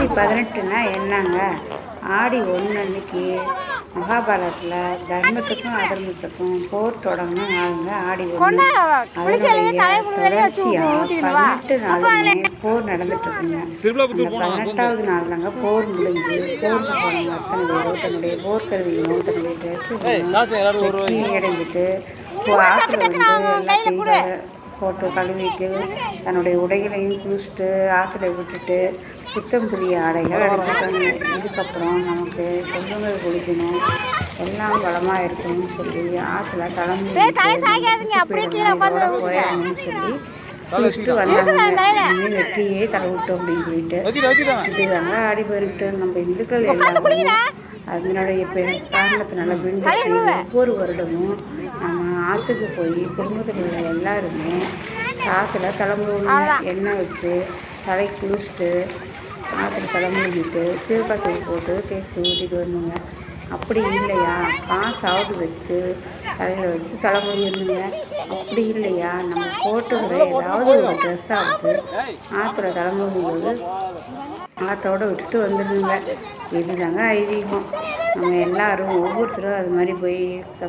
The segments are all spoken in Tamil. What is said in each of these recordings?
ஆடி பதினெட்டுனா என்னங்க? ஆடி ஒன்று அன்னைக்கு மகாபாரதத்தில் தர்மத்துக்கும் அதர்மத்துக்கும் போர் தொடங்கணும் நாளுங்க ஆடி ஒன்று பதினெட்டு நாளுமே போர் நடந்துட்டு இருக்குங்க அந்த பதினெட்டாவது நாள் தாங்க போர் முடிஞ்சு போருக்கு போனவங்க அத்தனை பேரும் தன்னுடைய போர்க்கருவிகளும் தன்னுடைய வெற்றி அடைஞ்சிட்டு ஆற்றுல வந்து எல்லாத்தையும் போட்டு கழுவிட்டு தன்னுடைய உடைகளையும் குளிச்சுட்டு ஆற்றுல விட்டுட்டு புத்தம் புதிய ஆடைகள் அடிச்சுட்டாங்க இதுக்கப்புறம் நமக்கு செல்வங்கள் குளிக்கணும் எல்லாம் வளமாக இருக்கணும்னு சொல்லி ஆற்றுல போயிடணும்னு சொல்லி குளிச்சுட்டு வந்தாங்க. வெட்டியே தலை விட்டோம் அப்படின்னு சொல்லிட்டு இதுதாங்க ஆடி போயிட்டு நம்ம இந்துக்கள் எல்லாரும் அதனுடைய காரணத்தினால பின்பற்றி ஒவ்வொரு வருடமும் நம்ம ஆற்றுக்கு போய் குடும்பத்தில் உள்ள எல்லாருமே ஆற்றுல தலைமுறை எண்ணெய் வச்சு தலை குளிச்சுட்டு ஆற்றுல தலைமுழுகிட்டு சீர்காத்தூள் போட்டு தேய்ச்சி ஊற்றிட்டு வரணுங்க அப்படி இல்லையா? காசாவது வச்சு தலையில் வச்சு தலைமுடி இருந்துங்க? அப்படி இல்லையா? நம்ம போட்டுக்கிற ஏதாவது ஒரு ட்ரெஸ்ஸாவது ஆற்றுல தலைமுழுகும் போது ஆற்றோட விட்டுட்டு வந்துடுங்க இதுதாங்க ஐதீகம். நம்ம எல்லாரும் ஒவ்வொருத்தரும் அது மாதிரி போய்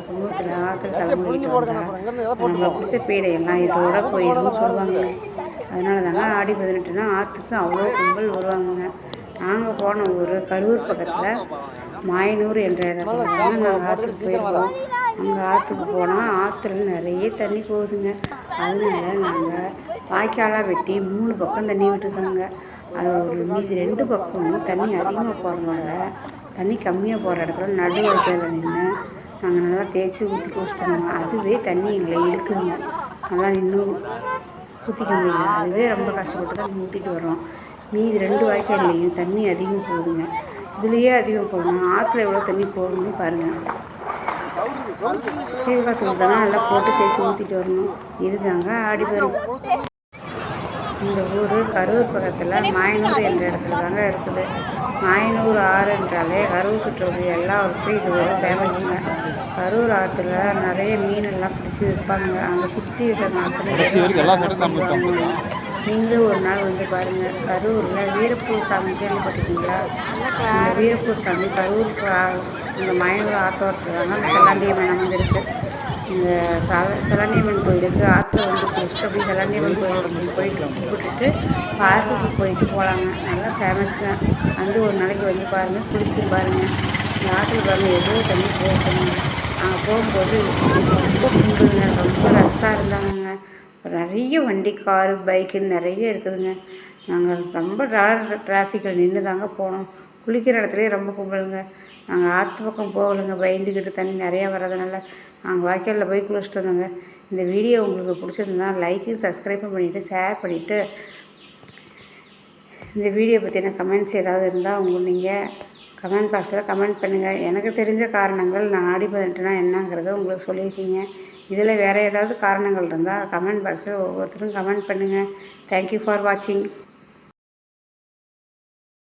குடும்பத்தில் ஆற்றுல தலைமுடிக்கிட்டு வந்தால் நம்ம பிடிச்ச பீடையெல்லாம் இதோட போயிடும்னு சொல்லுவாங்க. அதனால தாங்க ஆடி பதினெட்டுனா ஆற்றுக்கு அவ்வளோ கும்பல் வருவாங்கங்க. நாங்கள் போன ஊர் கரூர் பக்கத்தில் மாயனூர் என்ற இடத்துல நாங்கள் ஆற்றுக்கு போயிருக்கோம். அங்கே ஆற்றுக்கு போனால் ஆற்றுல நிறைய தண்ணி போகுதுங்க. அதனால நாங்கள் வாய்க்காலாக வெட்டி மூணு பக்கம் தண்ணி விட்டுருக்காங்க. அது ஒரு மீதி ரெண்டு பக்கமும் தண்ணி அதிகமாக போகிறதுனால தண்ணி கம்மியாக போகிற இடத்துல நடு வாய்க்காலில் நின்று நாங்கள் நல்லா தேய்ச்சி ஊற்றி குடிச்சிட்டோங்க. அதுவே தண்ணி எங்களை இழுக்குதுங்க. நல்லா நின்று ஊற்றிக்க முடியல. அதுவே ரொம்ப கஷ்டப்பட்டு தான் ஊற்றிட்டு வர்றோம். மீதி ரெண்டு வாய்க்கால்லையும் தண்ணி அதிகம் போகுதுங்க. இதுலேயே அதிகம் போகணும் ஆற்றுல எவ்வளோ தண்ணி போடணும்னு பாருங்கள் சீவகாத்தூள் தானே நல்லா போட்டு தேய்ச்சி ஊற்றிட்டு வரணும். இதுதாங்க ஆடி வரும் இந்த ஊர் கரூர் பக்கத்தில் மாயனூர் என்ற இடத்துல தாங்க இருக்குது. மாயனூர் ஆறு என்றாலே கரூர் சுற்றுவது எல்லாருக்கும் இது ஒரு ஃபேமஸுங்க கரூர் ஆற்றுல நிறைய மீனெல்லாம் பிடிச்சி விற்பாங்க. அங்கே சுற்றி இருக்கிற ஆற்றுல நீங்களும் ஒரு நாள் வந்து பாருங்கள் கரூரில் வீரப்பூர் சாமி கேள்விப்பட்டிருக்கீங்களா? இந்த வீரப்பூர் சாமி கரூர் இந்த மயனூர் ஆத்தோரத்தில் தான் அந்த செல்லாண்டியம்மன் அமைஞ்சிருக்கு. இந்த சல செல்லாண்டியம்மன் கோயிலுக்கு ஆற்றுல வந்து குளிச்சுட்டு அப்படியே செல்லாண்டியம்மன் கோயிலுக்கு போயிட்டு கூப்பிட்டுட்டு பார்க்குக்கு போயிட்டு போகலாங்க நல்லா ஃபேமஸுங்க வந்து ஒரு நாளைக்கு வந்து பாருங்கள் குளிச்சு பாருங்கள் இந்த ஆற்றுல பாருங்கள் எவ்வளோ தண்ணி போகணும் அங்கே போகும்போது ரொம்ப கும்பிடுங்க ரொம்ப ரஷ்ஷாக இருந்தாங்கங்க. நிறைய வண்டி காரு பைக்குன்னு நிறைய இருக்குதுங்க. நாங்கள் ரொம்ப டிராஃபிக்கில் நின்று தாங்க போனோம். குளிக்கிற இடத்துலையே ரொம்ப கும்பலுங்க. நாங்கள் ஆற்று பக்கம் போகலைங்க. பயந்துக்கிட்டு தண்ணி நிறையா வர்றதுனால நாங்கள் வாய்க்காலில் போய் குளிச்சுட்டு வந்தோங்க. இந்த வீடியோ உங்களுக்கு பிடிச்சிருந்தா லைக்கு சப்ஸ்கிரைபும் பண்ணிவிட்டு ஷேர் பண்ணிவிட்டு இந்த வீடியோ பற்றின கமெண்ட்ஸ் ஏதாவது இருந்தால் உங்களுக்கு நீங்கள் கமெண்ட் பாக்ஸில் கமெண்ட் பண்ணுங்கள் எனக்கு தெரிஞ்ச காரணங்கள் நான் ஆடி என்னங்கிறத உங்களுக்கு சொல்லியிருக்கீங்க. இதில் வேறு ஏதாவது காரணங்கள் இருந்தால் கமெண்ட் பாக்ஸில் ஒவ்வொருத்தரும் கமெண்ட் பண்ணுங்கள் தேங்க்யூ ஃபார் வாட்சிங்